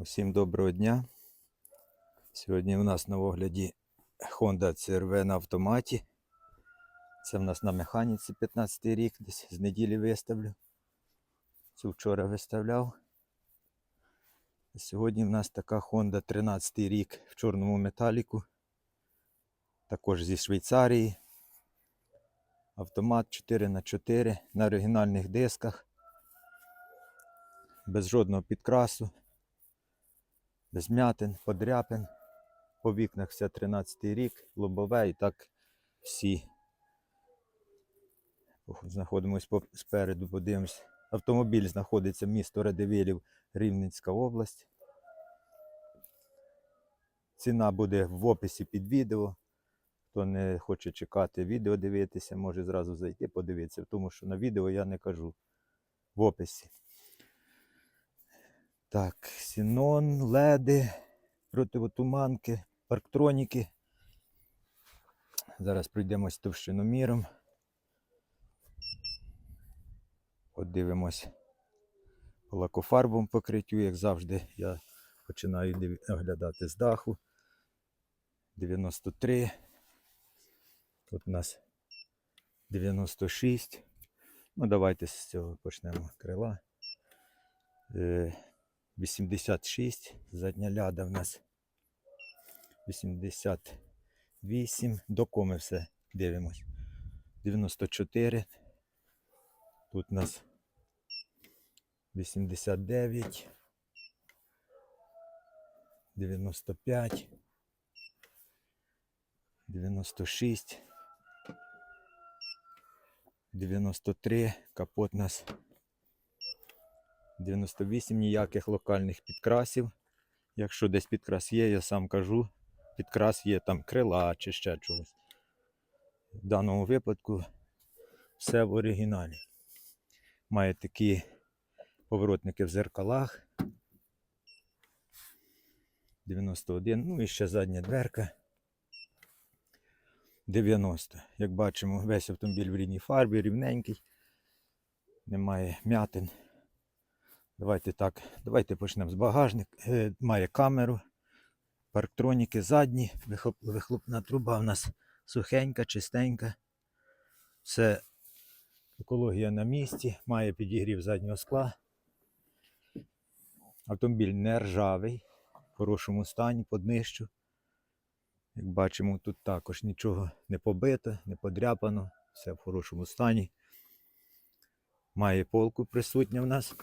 Усім доброго дня. Сьогодні у нас на огляді Honda CRV на автоматі. Це в нас на механіці 15 рік, десь з неділі виставлю. Цю вчора виставляв. Сьогодні в нас така Honda 13 рік в чорному металіку. Також зі Швейцарії. Автомат 4х4 на оригінальних дисках. Без жодного підкрасу без подряпин. По вікнах все 13 й рік, лобове і так всі. Знаходимось по- спереду, подивимось. Автомобіль знаходиться місто Радивилів, Рівненська область. Ціна буде в описі під відео. Хто не хоче чекати відео дивитися, може зразу зайти подивитися, тому що на відео я не кажу в описі. Так, Сінон, леди, противотуманки, парктроніки. Зараз пройдемось товщиноміром. Подивимось по лакофарбовому покриттю, як завжди, я починаю оглядати з даху. 93. Тут у нас 96. Ну, давайте з цього почнемо крила. Е, 86, задня ляда в нас 88, до коми все дивимось. 94. Тут у нас 89, 95, 96, 93, капот у нас 98 ніяких локальних підкрасів. Якщо десь підкрас є, я сам кажу, підкрас є там крила чи ще чогось. В даному випадку все в оригіналі. Має такі поворотники в зеркалах. 91, ну і ще задня дверка. 90. Як бачимо, весь автомобіль в рідній фарбі, рівненький. Немає м'ятин. Давайте так, давайте почнемо з багажника. Е, має камеру, парктроніки задні, вихлопна труба у нас сухенька, чистенька. Все екологія на місці, має підігрів заднього скла. Автомобіль не ржавий, в хорошому стані, по днищу. Як бачимо, тут також нічого не побито, не подряпано, все в хорошому стані. Має полку присутня в нас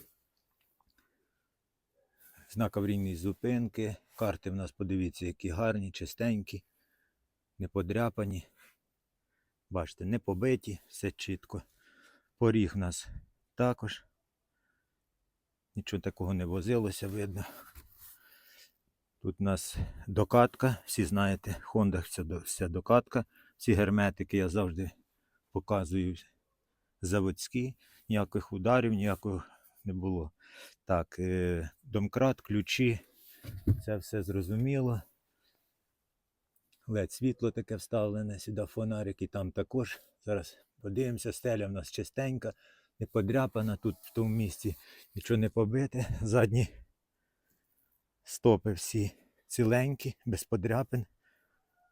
знак аварійної зупинки. Карти в нас, подивіться, які гарні, чистенькі, не подряпані. Бачите, не побиті, все чітко. Поріг у нас також. Нічого такого не возилося, видно. Тут у нас докатка, всі знаєте, в Хондах ця, вся докатка. Ці герметики я завжди показую заводські. Ніяких ударів, ніякого не було. Так, е, домкрат, ключі, це все зрозуміло. LED світло таке вставлене, сюди фонарик і там також. Зараз подивимося, стеля в нас чистенька, не подряпана тут в тому місці, нічого не побите. Задні стопи всі ціленькі, без подряпин,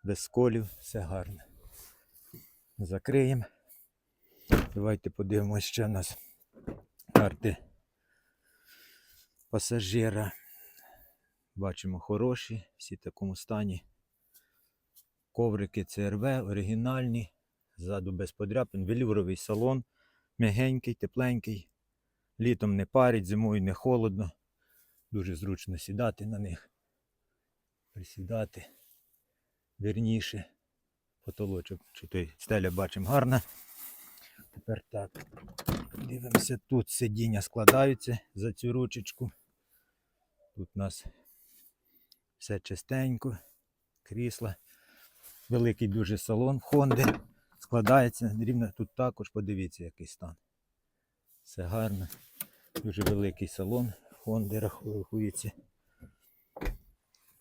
без сколів, все гарно. Закриємо. Давайте подивимося, що в нас карти пасажира. Бачимо хороші, всі в такому стані. Коврики ЦРВ, оригінальні, ззаду без подряпин, велюровий салон, м'ягенький, тепленький. Літом не парить, зимою не холодно. Дуже зручно сідати на них. Присідати вірніше. Потолочок, чи той стеля бачимо гарна. Тепер так. Дивимося, тут сидіння складаються за цю ручечку. Тут у нас все чистенько, крісла. Великий дуже салон Хонди. Складається рівно тут також, подивіться, який стан. Все гарно. Дуже великий салон Хонди рахується.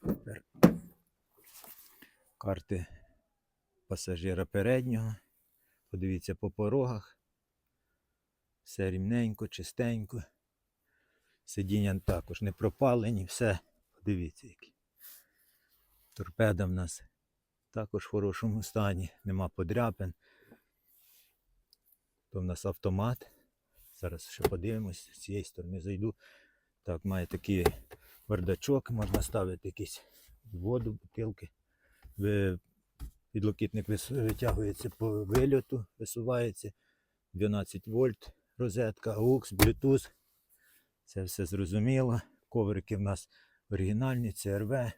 Тепер карти пасажира переднього. Подивіться по порогах. Все рівненько, чистенько. Сидіння також не пропалені, все Дивіться який. Торпеда в нас також в хорошому стані, нема подряпин. То в нас автомат. Зараз ще подивимось, з цієї сторони зайду. Так, має такий бардачок, можна ставити якісь воду, бутилки. Підлокітник витягується по вильоту, висувається. 12 вольт, розетка, AUX, Bluetooth. Це все зрозуміло. Коврики в нас оригінальні, CRV.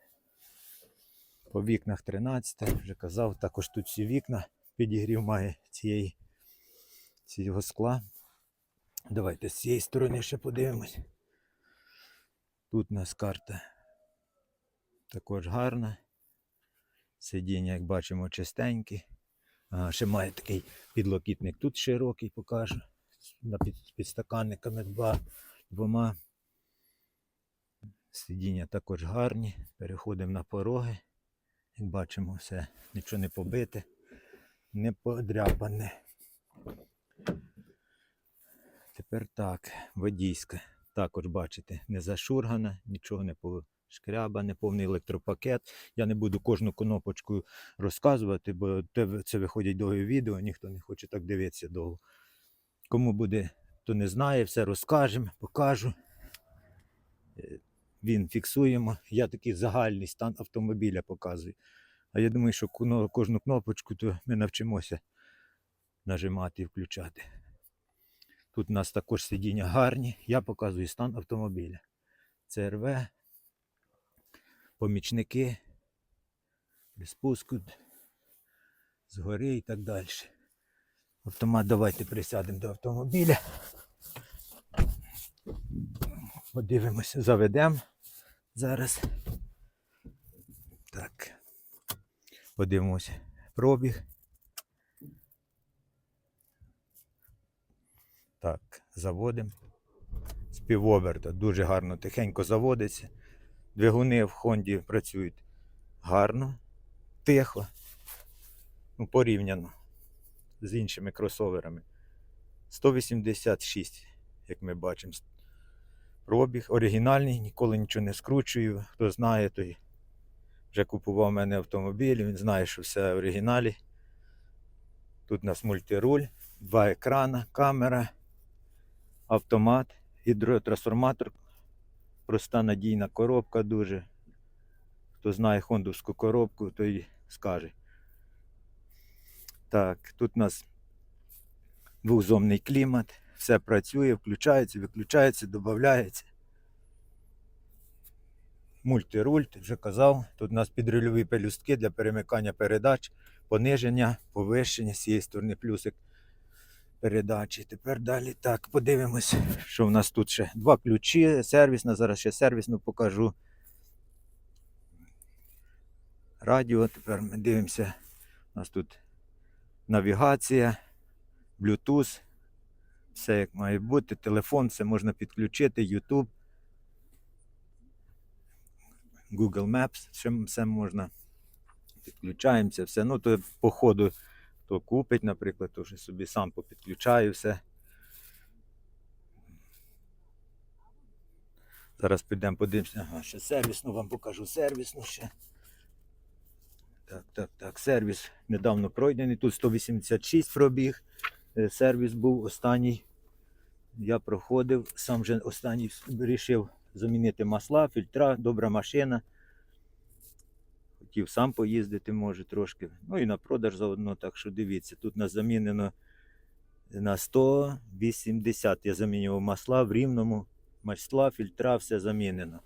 По вікнах 13, вже казав, також тут всі вікна. Підігрів має цієї, цього скла. Давайте з цієї сторони ще подивимось. Тут у нас карта також гарна. Сидіння, як бачимо, чистенькі. А, ще має такий підлокітник тут широкий, покажу. Під, підстаканниками два, двома. Сидіння також гарні. Переходимо на пороги. Як бачимо, все нічого не побите, не подряпане. Тепер так, водійська. Також бачите, не зашургана, нічого не пошкрябане, повний електропакет. Я не буду кожну кнопочку розказувати, бо це виходять довгі відео, ніхто не хоче так дивитися довго. Кому буде, хто не знає, все розкажемо, покажу. Е, Він фіксуємо. Я такий загальний стан автомобіля показую. А я думаю, що кожну кнопочку то ми навчимося нажимати і включати. Тут у нас також сидіння гарні. Я показую стан автомобіля. ЦРВ, помічники, при спуску згори і так далі. Автомат, давайте присядемо до автомобіля. Подивимося, заведемо зараз. Так. Подивимося пробіг. Так, заводимо. З дуже гарно, тихенько заводиться. Двигуни в Хонді працюють гарно, тихо, ну, порівняно з іншими кросоверами. 186, як ми бачимо. Пробіг оригінальний, ніколи нічого не скручую. Хто знає, той вже купував мене автомобіль, він знає, що все в оригіналі. Тут у нас мультируль, два екрана, камера, автомат, гідротрансформатор. Проста надійна коробка дуже. Хто знає хондовську коробку, той скаже. Так, тут у нас двохзомний клімат, все працює, включається, виключається, додається. Мультируль, ти вже казав. Тут у нас підрульові пелюстки для перемикання передач, пониження, повищення з цієї сторони плюсик передачі. Тепер далі так, подивимось, що в нас тут ще. Два ключі, сервісна, зараз ще сервісну покажу. Радіо, тепер ми дивимося. У нас тут навігація, Bluetooth, все як має бути, телефон, все можна підключити, YouTube, Google Maps, ще все можна. Підключаємося, все. Ну, то по ходу хто купить, наприклад, то вже собі сам попідключаю все. Зараз підемо подивимося. Ага, ще сервісну вам покажу сервісну ще. Так, так, так, сервіс недавно пройдений. Тут 186 пробіг. Е, Сервіс був останній. Я проходив, сам же останній вирішив замінити масла, фільтра, добра машина. Хотів сам поїздити, може трошки. Ну і на продаж заодно, так що дивіться, тут нас замінено на 180. Я замінював масла в рівному. Масла, фільтра, все замінено.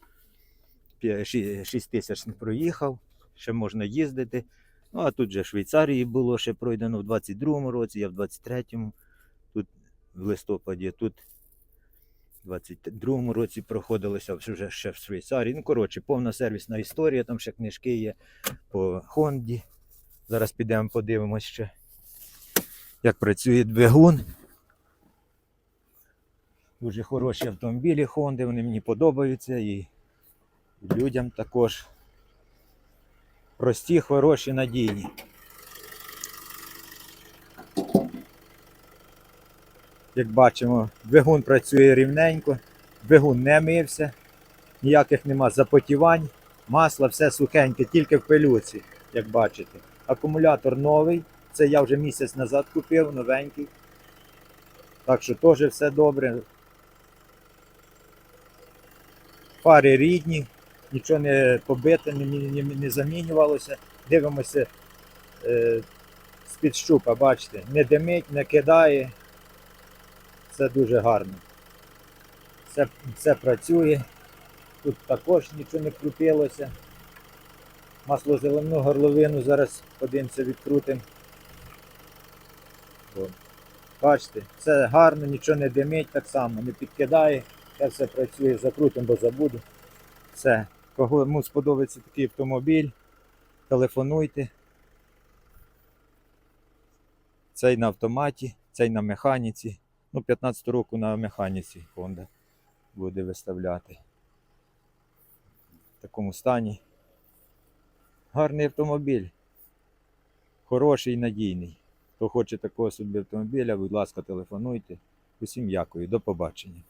6 тисяч проїхав, ще можна їздити. Ну, а тут же Швейцарії було ще пройдено в 22-му році, я в 23-му, тут в листопаді, тут в 22-му році проходилося вже ще в Швейцарії. Ну, коротше, повна сервісна історія, там ще книжки є по Хонді. Зараз підемо подивимось ще, як працює двигун. Дуже хороші автомобілі Хонди, вони мені подобаються і людям також. Прості, хороші, надійні. Як бачимо, двигун працює рівненько, двигун не мився, ніяких нема запотівань. Масло все сухеньке, тільки в пилюці, як бачите. Акумулятор новий. Це я вже місяць назад купив, новенький. Так що теж все добре. Фари рідні, нічого не побите, не, не, не замінювалося. Дивимося е, з-під щупа, бачите, не димить, не кидає. Це дуже гарно. Все, все працює. Тут також нічого не крутилося. Маслозелену горловину зараз подивимося, відкрутимо. Бачите, все гарно, нічого не димить так само, не підкидає, це все працює, закрутимо, бо забуду. Все. Кому сподобається такий автомобіль, телефонуйте. Цей на автоматі, цей на механіці. Ну, 15 року на механіці Honda буде виставляти. В такому стані. Гарний автомобіль. Хороший і надійний. Хто хоче такого собі автомобіля, будь ласка, телефонуйте. Усім дякую. До побачення.